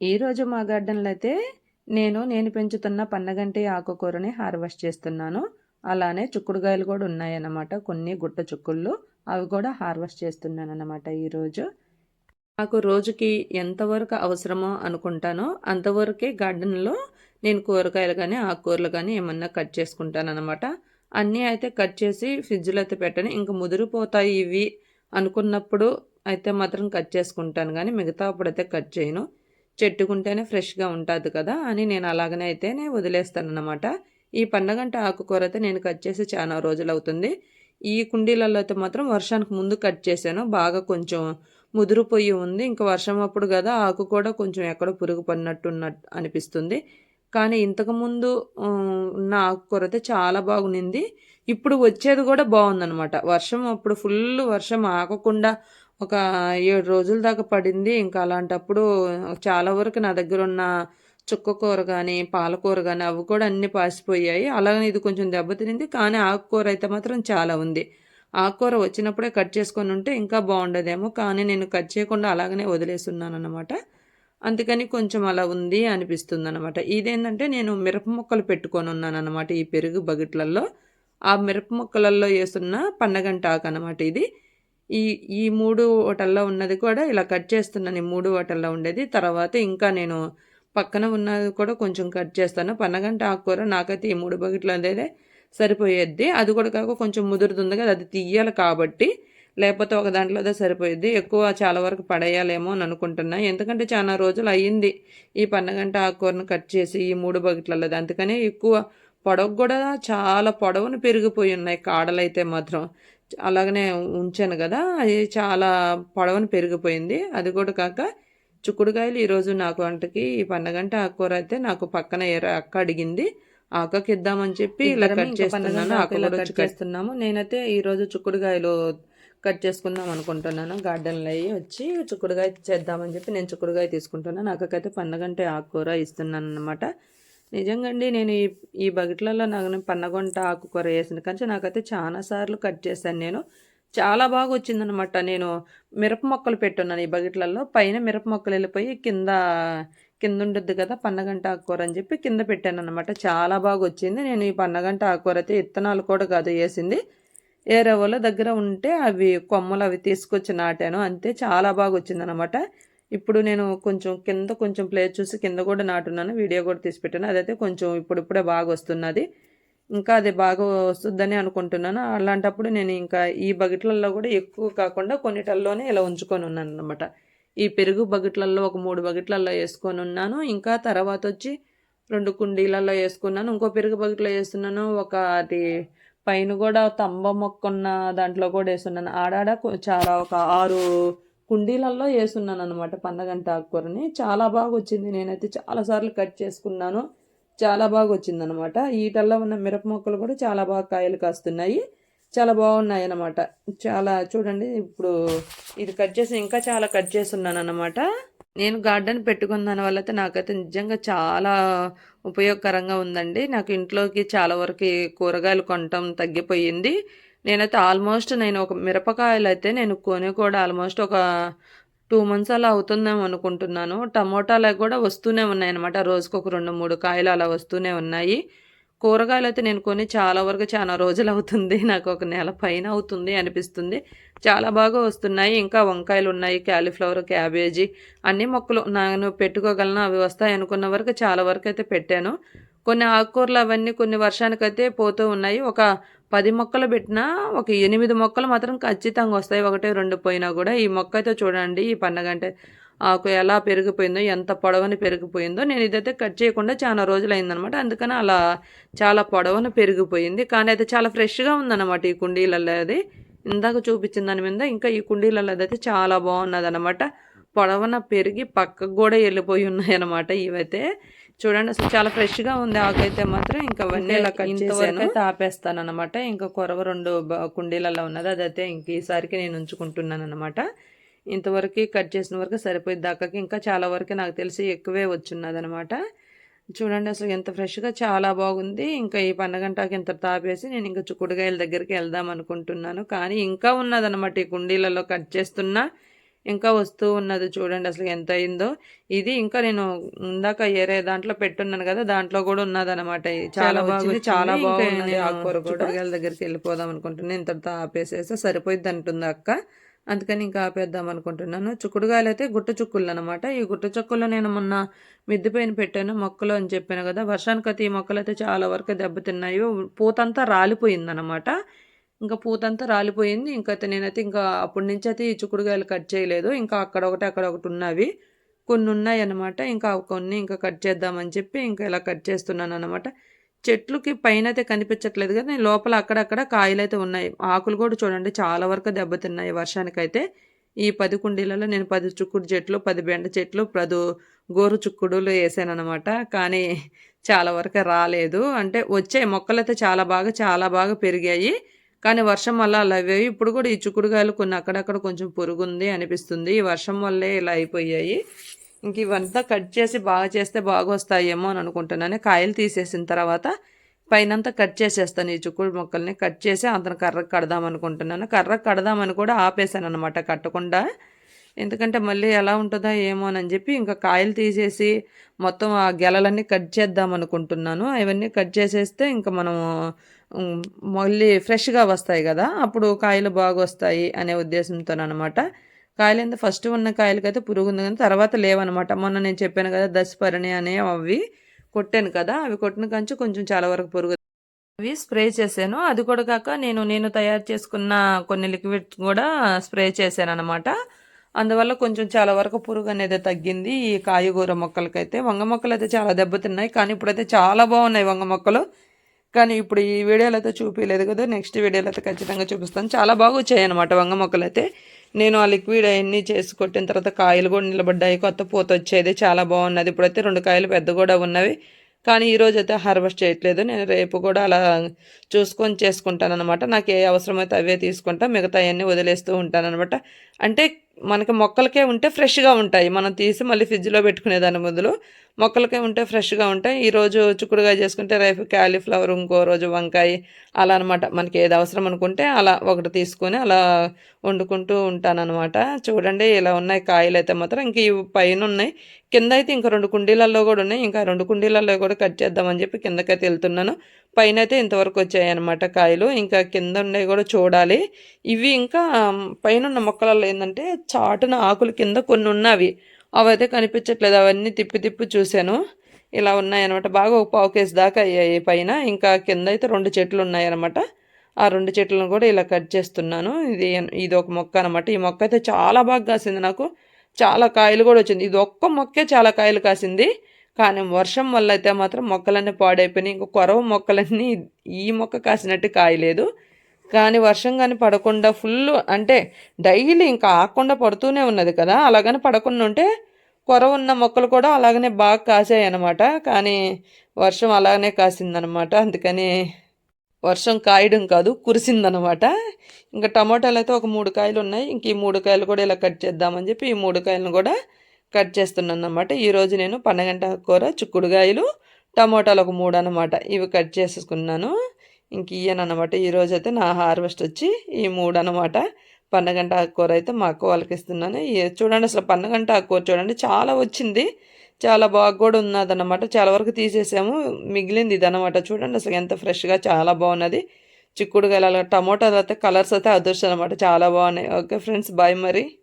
ఈరోజు మా గార్డెన్లో అయితే నేను నేను పెంచుతున్న పన్నగంటి ఆకుకూరని హార్వెస్ట్ చేస్తున్నాను. అలానే చుక్కుడుగాయలు కూడా ఉన్నాయన్నమాట. కొన్ని గుట్ట చుక్కుళ్ళు అవి కూడా హార్వెస్ట్ చేస్తున్నాను అన్నమాట ఈరోజు నాకు రోజుకి ఎంతవరకు అవసరమో అనుకుంటానో అంతవరకే గార్డెన్లో నేను కూరగాయలు కానీ ఆకుకూరలు కానీ ఏమన్నా కట్ చేసుకుంటాను అనమాట అన్నీ అయితే కట్ చేసి ఫ్రిడ్జ్లో అయితే పెట్టను. ఇంక ముదిరిపోతాయి ఇవి అనుకున్నప్పుడు అయితే మాత్రం కట్ చేసుకుంటాను కానీ మిగతా అప్పుడైతే కట్ చేయను. చెట్టుకుంటేనే ఫ్రెష్గా ఉంటుంది కదా అని నేను అలాగనే అయితేనే వదిలేస్తాను అనమాట ఈ పండగంట ఆకుకూర అయితే నేను కట్ చేసి చాలా రోజులు అవుతుంది ఈ కుండీలలో అయితే మాత్రం వర్షానికి ముందు కట్ చేశాను. బాగా కొంచెం ముదిరిపోయి ఉంది. ఇంకా వర్షం అప్పుడు కదా ఆకు కూడా కొంచెం ఎక్కడో పురుగు పడినట్టు ఉన్నట్టు అనిపిస్తుంది. కానీ ఇంతకుముందు ఉన్న ఆకుకూర అయితే చాలా బాగుంది ఇప్పుడు వచ్చేది కూడా బాగుందనమాట వర్షం అప్పుడు ఫుల్ వర్షం ఆగకుండా ఒక ఏడు రోజుల దాకా పడింది. ఇంకా అలాంటప్పుడు చాలా వరకు నా దగ్గర ఉన్న చుక్క కూర కానీ పాలకూర కానీ అవి కూడా అన్నీ పాసిపోయాయి. అలాగనే ఇది కొంచెం దెబ్బతినింది కానీ ఆకుకూర అయితే మాత్రం చాలా ఉంది. ఆకుకూర వచ్చినప్పుడే కట్ చేసుకొని ఉంటే ఇంకా బాగుండదేమో. కానీ నేను కట్ చేయకుండా అలాగనే వదిలేస్తున్నాను అనమాట అందుకని కొంచెం అలా ఉంది అనిపిస్తుంది అనమాట ఇదేంటంటే నేను మిరప మొక్కలు పెట్టుకొని ఉన్నాను అనమాట ఈ పెరుగు బకెట్లలో ఆ మిరప మొక్కలలో వేస్తున్న పండగంటాకు అనమాట ఇది. ఈ ఈ మూడు ఓటల్లో ఉన్నది కూడా ఇలా కట్ చేస్తున్నాను ఈ మూడు వాటల్లో ఉండేది. తర్వాత ఇంకా నేను పక్కన ఉన్నది కూడా కొంచెం కట్ చేస్తాను. పన్నగంట ఆకుకూర నాకైతే ఈ మూడు బకెట్లు అనేది సరిపోయేది. అది కూడా కాక కొంచెం ముదురుతుంది కదా అది తీయాలి కాబట్టి లేకపోతే ఒక దాంట్లో అదే సరిపోయేది. ఎక్కువ చాలా వరకు పడేయాలేమో అని అనుకుంటున్నా. ఎందుకంటే చాలా రోజులు అయ్యింది ఈ పన్నగంట ఆకుకూరను కట్ చేసి ఈ మూడు బకెట్లలో అందుకనే ఎక్కువ పొడవు కూడా చాలా పొడవును పెరిగిపోయి ఉన్నాయి కాడలైతే మాత్రం. అలాగనే ఉంచాను కదా అది చాలా పొడవని పెరిగిపోయింది. అది కూడా కాక చుక్కుడుకాయలు ఈరోజు నాకు వంటకి ఈ పండగంట ఆకుకూర అయితే నాకు పక్కన అక్క అడిగింది. ఆకకి ఇద్దామని చెప్పి ఇలా కట్ చేస్తున్నాను ఆకులో కట్ చేస్తున్నాము. నేనైతే ఈరోజు చుక్కుడుకాయలు కట్ చేసుకుందాం అనుకుంటున్నాను. గార్డెన్లో అయ్యి వచ్చి చుక్కుడుకాయ చేద్దామని చెప్పి నేను చుక్కుడుకాయ తీసుకుంటున్నాను. నాకైతే పండగంటే ఆకుకూర ఇస్తున్నాను అనమాట నిజంగా అండి నేను ఈ ఈ బకెట్లలో నాకు పన్నగొంట ఆకుకూర వేసిన కానీ నాకైతే చాలా సార్లు కట్ చేశాను నేను. చాలా బాగా వచ్చిందనమాట నేను మిరప మొక్కలు పెట్టున్నాను ఈ బకెట్లలో. పైన మిరప మొక్కలు వెళ్ళిపోయి కింద కింద ఉండొద్దు కదా పన్నగంట ఆకుకూర అని చెప్పి కింద పెట్టాను అనమాట చాలా బాగా వచ్చింది నేను ఈ పన్నగంట ఆకుకూర అయితే ఇత్తనాలు కూడా కాదు వేసింది. ఏరే వాళ్ళ దగ్గర ఉంటే అవి కొమ్మలు అవి తీసుకొచ్చి నాటాను. అంతే చాలా బాగా వచ్చిందనమాట ఇప్పుడు నేను కొంచెం కింద కొంచెం ప్లేస్ చూసి కింద కూడా నాటున్నాను వీడియో కూడా తీసి పెట్టాను. అదైతే కొంచెం ఇప్పుడిప్పుడే బాగా వస్తున్నది. ఇంకా అది బాగా వస్తుందని అనుకుంటున్నాను. అలాంటప్పుడు నేను ఇంకా ఈ బకెట్లలో కూడా ఎక్కువ కాకుండా కొన్నిటల్లోనే ఇలా ఉంచుకొని ఉన్నాను అనమాట ఈ పెరుగు బకెట్లలో ఒక మూడు బకెట్లలో వేసుకొని ఉన్నాను. ఇంకా తర్వాత వచ్చి రెండు కుండీలలో వేసుకున్నాను. ఇంకో పెరుగు బకెట్లో వేస్తున్నాను. ఒక అది పైన కూడా తంబ మొక్క ఉన్న దాంట్లో కూడా వేస్తున్నాను. ఆడాడ చాలా ఒక ఆరు కుండీలలో వేసున్నాను అనమాట పండగంట ఆకుకూరని. చాలా బాగా వచ్చింది నేనైతే చాలాసార్లు కట్ చేసుకున్నాను. చాలా బాగా వచ్చింది అనమాట ఈటల్లో ఉన్న మిరప మొక్కలు కూడా చాలా బాగా కాయలు కాస్తున్నాయి. చాలా బాగున్నాయి అనమాట చాలా చూడండి ఇప్పుడు ఇది కట్ చేసి ఇంకా చాలా కట్ చేస్తున్నాను అనమాట నేను గార్డెన్ పెట్టుకున్న దాని వల్ల అయితే నాకైతే నిజంగా చాలా ఉపయోగకరంగా ఉందండి. నాకు ఇంట్లోకి చాలా వరకు కూరగాయలు కొనటం తగ్గిపోయింది. నేనైతే ఆల్మోస్ట్ నేను ఒక మిరపకాయలు అయితే నేను కొని కూడా ఆల్మోస్ట్ ఒక టూ మంత్స్ అలా అవుతుందేమో అనుకుంటున్నాను. టమోటాలు కూడా వస్తూనే ఉన్నాయి అనమాట రోజుకు ఒక రెండు మూడు కాయలు అలా వస్తూనే ఉన్నాయి. కూరగాయలు అయితే నేను కొని చాలా వరకు చాలా రోజులు అవుతుంది. నాకు ఒక నెల పైన అవుతుంది అనిపిస్తుంది. చాలా బాగా వస్తున్నాయి. ఇంకా వంకాయలు ఉన్నాయి క్యాలీఫ్లవర్ క్యాబేజీ అన్ని మొక్కలు నేను పెట్టుకోగలను? అవి వస్తాయి అనుకున్న వరకు చాలా వరకు అయితే పెట్టాను. కొన్ని ఆకుకూరలు అవన్నీ కొన్ని వర్షానికైతే పోతూ ఉన్నాయి. ఒక పది మొక్కలు పెట్టినా ఒక ఎనిమిది మొక్కలు మాత్రం ఖచ్చితంగా వస్తాయి. ఒకటే రెండు పోయినా కూడా ఈ మొక్క అయితే చూడండి ఈ పండగ అంటే ఆకు ఎలా పెరిగిపోయిందో ఎంత పొడవని పెరిగిపోయిందో నేను ఇదైతే కట్ చేయకుండా చాలా రోజులు అయిందనమాట అందుకని అలా చాలా పొడవని పెరిగిపోయింది. కానీ అయితే చాలా ఫ్రెష్గా ఉందన్నమాట ఈ కుండీలలో అది. ఇందాక చూపించిన దాని మీద ఇంకా ఈ కుండీలలో అయితే చాలా బాగున్నది అనమాట పొడవన పెరిగి పక్కకు కూడా వెళ్ళిపోయి ఉన్నాయి అనమాట ఇవైతే. చూడండి అసలు చాలా ఫ్రెష్గా ఉంది ఆకైతే మాత్రం. ఇంకా అవన్నీ చేసాను అయితే ఆపేస్తాను అనమాట ఇంకా కొరవ రెండు కుండీలలో ఉన్నది. అదైతే ఇంక ఈసారికి నేను ఉంచుకుంటున్నాను అనమాట ఇంతవరకు కట్ చేసిన వరకు సరిపోయింది దాకాకి ఇంకా చాలా వరకు నాకు తెలిసి ఎక్కువే వచ్చున్నది అనమాట చూడండి అసలు ఎంత ఫ్రెష్గా చాలా బాగుంది. ఇంకా ఈ పండగంటాకి ఇంత తాపేసి నేను ఇంకా చుక్కుడుగాయల దగ్గరికి వెళ్దాం అనుకుంటున్నాను. కానీ ఇంకా ఉన్నదనమాట ఈ కుండీలలో కట్ చేస్తున్నా. ఇంకా వస్తూ ఉన్నది చూడండి అసలు ఎంత అయిందో. ఇది ఇంకా నేను ఇందాక ఏరే దాంట్లో పెట్టున్నాను కదా దాంట్లో కూడా ఉన్నదనమాట చాలా బాగుంది చాలా బాగుంది ఆకుకూర కూడా. దగ్గరికి వెళ్ళిపోదాం అనుకుంటున్నాను ఇంతటితో ఆపేసేస్తే సరిపోయింది అంటుంది అక్క. అందుకని ఇంకా ఆపేద్దాం అనుకుంటున్నాను. చుక్కుడుగాయలు అయితే గుట్ట చుక్కులు అనమాట ఈ గుట్ట చుక్కుల్లో నేను మొన్న మిద్దె పైన పెట్టాను మొక్కలు అని చెప్పాను కదా. వర్షానికి అయితే ఈ మొక్కలు అయితే చాలా వరకు దెబ్బతిన్నాయి. పూతంతా రాలిపోయిందనమాట ఇంకా పూతంతా రాలిపోయింది. ఇంకా నేనైతే ఇంకా అప్పటి నుంచి అయితే ఈ చుక్కుడుగాయలు కట్ చేయలేదు. ఇంకా అక్కడ ఒకటి అక్కడ ఒకటి ఉన్నవి కొన్ని ఉన్నాయి అనమాట ఇంకా కొన్ని ఇంకా కట్ చేద్దామని చెప్పి ఇంకా ఇలా కట్ చేస్తున్నాను అనమాట చెట్లుకి పైన అయితే కనిపించట్లేదు కదా లోపల అక్కడక్కడ కాయలు అయితే ఉన్నాయి. ఆకులు కూడా చూడండి చాలా వరకు దెబ్బతిన్నాయి వర్షానికైతే. ఈ పది కుండీలలో నేను పది చుక్కుడు చెట్లు పది బెండ చెట్లు పది గోరు చుక్కుడులు వేసాను అనమాట కానీ చాలా వరకు రాలేదు. అంటే వచ్చే మొక్కలు అయితే చాలా బాగా చాలా బాగా పెరిగాయి. కానీ వర్షం వల్ల అలా అయ్యాయి. ఇప్పుడు కూడా ఈ చుక్కుడుకాయలు కొన్ని అక్కడక్కడ కొంచెం పురుగుంది అనిపిస్తుంది. ఈ వర్షం వల్లే ఇలా అయిపోయాయి. ఇంక ఇవంతా కట్ చేసి బాగా చేస్తే బాగా వస్తాయేమో అని అనుకుంటున్నాను. కాయలు తీసేసిన తర్వాత పైనంతా కట్ చేసేస్తాను ఈ చుక్కుడు మొక్కల్ని. కట్ చేసి అతను కర్రకు కడదాం అనుకుంటున్నాను. కర్రకు కడదామని కూడా ఆపేశాను అనమాట కట్టకుండా. ఎందుకంటే మళ్ళీ ఎలా ఉంటుందో ఏమో అని చెప్పి ఇంకా కాయలు తీసేసి మొత్తం ఆ గెలలన్నీ కట్ చేద్దాం అనుకుంటున్నాను. అవన్నీ కట్ చేసేస్తే ఇంకా మనం మళ్ళీ ఫ్రెష్గా వస్తాయి కదా అప్పుడు కాయలు బాగా వస్తాయి అనే ఉద్దేశంతో అనమాట కాయలు ఎంత ఫస్ట్ ఉన్న కాయలకైతే పురుగు ఉంది కానీ తర్వాత లేవనమాట మొన్న నేను చెప్పాను కదా దశపరిణి అనే అవి కొట్టాను కదా అవి కొట్టిన కంచు కొంచెం చాలా వరకు పురుగు అవి స్ప్రే చేశాను. అది కూడా కాక నేను నేను తయారు చేసుకున్న కొన్ని లిక్విడ్ కూడా స్ప్రే చేశాను అనమాట అందువల్ల కొంచెం చాలా వరకు పురుగు అనేది తగ్గింది ఈ కాయగూర మొక్కలకైతే. వంగ మొక్కలు అయితే చాలా దెబ్బతిన్నాయి కానీ ఇప్పుడైతే చాలా బాగున్నాయి వంగ మొక్కలు. కానీ ఇప్పుడు ఈ వీడియోలో అయితే చూపించలేదు కదా నెక్స్ట్ వీడియోలో అయితే ఖచ్చితంగా చూపిస్తాను. చాలా బాగా వచ్చాయి అనమాట వంగ మొక్కలు అయితే. నేను ఆ లిక్విడ్ అవన్నీ చేసి కొట్టిన తర్వాత కాయలు కూడా నిలబడ్డాయి కొత్త పూత వచ్చేది చాలా బాగున్నది. ఇప్పుడైతే రెండు కాయలు పెద్ద కూడా ఉన్నవి. కానీ ఈరోజు అయితే హార్వెస్ట్ చేయట్లేదు. నేను రేపు కూడా అలా చూసుకొని చేసుకుంటాను అనమాట నాకు ఏ అవసరమైతే అవే తీసుకుంటా మిగతా అవన్నీ వదిలేస్తూ ఉంటాను అనమాట అంటే మనకి మొక్కలకే ఉంటే ఫ్రెష్గా ఉంటాయి. మనం తీసి మళ్ళీ ఫ్రిడ్జ్లో పెట్టుకునే దాని బదులు మొక్కలకే ఉంటే ఫ్రెష్గా ఉంటాయి. ఈరోజు చుక్కుడుగా చేసుకుంటే రేపు క్యాలీఫ్లవర్ ఇంకో రోజు వంకాయ అలా అనమాట మనకి ఏది అవసరం అనుకుంటే అలా ఒకటి తీసుకొని అలా వండుకుంటూ ఉంటానన్నమాట. చూడండి ఇలా ఉన్నాయి. కాయలు అయితే మాత్రం ఇంక ఇవి పైన ఉన్నాయి. కింద అయితే ఇంకా రెండు కుండీలలో కూడా ఉన్నాయి. ఇంకా రెండు కుండీలలో కూడా కట్ చేద్దామని చెప్పి కిందకైతే వెళ్తున్నాను. పైన అయితే ఇంతవరకు వచ్చాయి అనమాట కాయలు. ఇంకా కింద ఉన్నాయి కూడా చూడాలి. ఇవి ఇంకా పైన ఉన్న మొక్కలలో ఏంటంటే చాటున ఆకులు కింద కొన్ని ఉన్నవి. అవైతే కనిపించట్లేదు. అవన్నీ తిప్పి తిప్పి చూశాను. ఇలా ఉన్నాయన్నమాట. బాగా ఒక పావు కేజీ దాకా అయ్యాయి పైన. ఇంకా కింద అయితే రెండు చెట్లు ఉన్నాయన్నమాట. ఆ రెండు చెట్లను కూడా ఇలా కట్ చేస్తున్నాను. ఇది ఇది ఒక మొక్క అనమాట ఈ మొక్క అయితే చాలా బాగా కాసింది నాకు. చాలా కాయలు కూడా వచ్చింది. ఇది ఒక్క మొక్కే చాలా కాయలు కాసింది. కానీ వర్షం వల్ల అయితే మాత్రం మొక్కలన్నీ పాడైపోయినాయి. ఇంకో కొరవ మొక్కలన్నీ ఈ మొక్క కాసినట్టు కాయలేదు. కానీ వర్షం కానీ పడకుండా ఫుల్ అంటే డైలీ ఇంకా ఆకుండా పడుతూనే ఉన్నది కదా. అలాగని పడకుండా ఉంటే కొర ఉన్న మొక్కలు కూడా అలాగనే బాగా కాసాయి అనమాట కానీ వర్షం అలాగనే కాసిందనమాట అందుకని వర్షం కాయడం కాదు కురిసిందనమాట ఇంకా టమాటాలు అయితే ఒక మూడు కాయలు ఉన్నాయి. ఇంక ఈ మూడు కాయలు కూడా ఇలా కట్ చేద్దామని చెప్పి ఈ మూడు కాయలను కూడా కట్ చేస్తున్నాను అనమాట ఈరోజు నేను పన్నగంట కూర చిక్కుడుకాయలు టమోటాలు ఒక మూడు అనమాట ఇవి కట్ చేసుకున్నాను ఇంక ఇయ్యనమాట ఈరోజు అయితే నా హార్వెస్ట్ వచ్చి ఈ మూడు అనమాట పన్నగంట ఆకుకూర అయితే మా అక్క వాళ్ళకి ఇస్తున్నాను. చూడండి అసలు పన్నగంట ఆకుకూర చూడండి. చాలా వచ్చింది. చాలా బాగా కూడా ఉన్నదన్నమాట. చాలా వరకు తీసేసాము. మిగిలింది ఇది చూడండి అసలు ఎంత ఫ్రెష్గా చాలా బాగున్నది. చిక్కుడుగా టమోటాలు అయితే కలర్స్ అయితే అదృష్టం అనమాట చాలా బాగున్నాయి. ఓకే ఫ్రెండ్స్ బాయ్ మరి.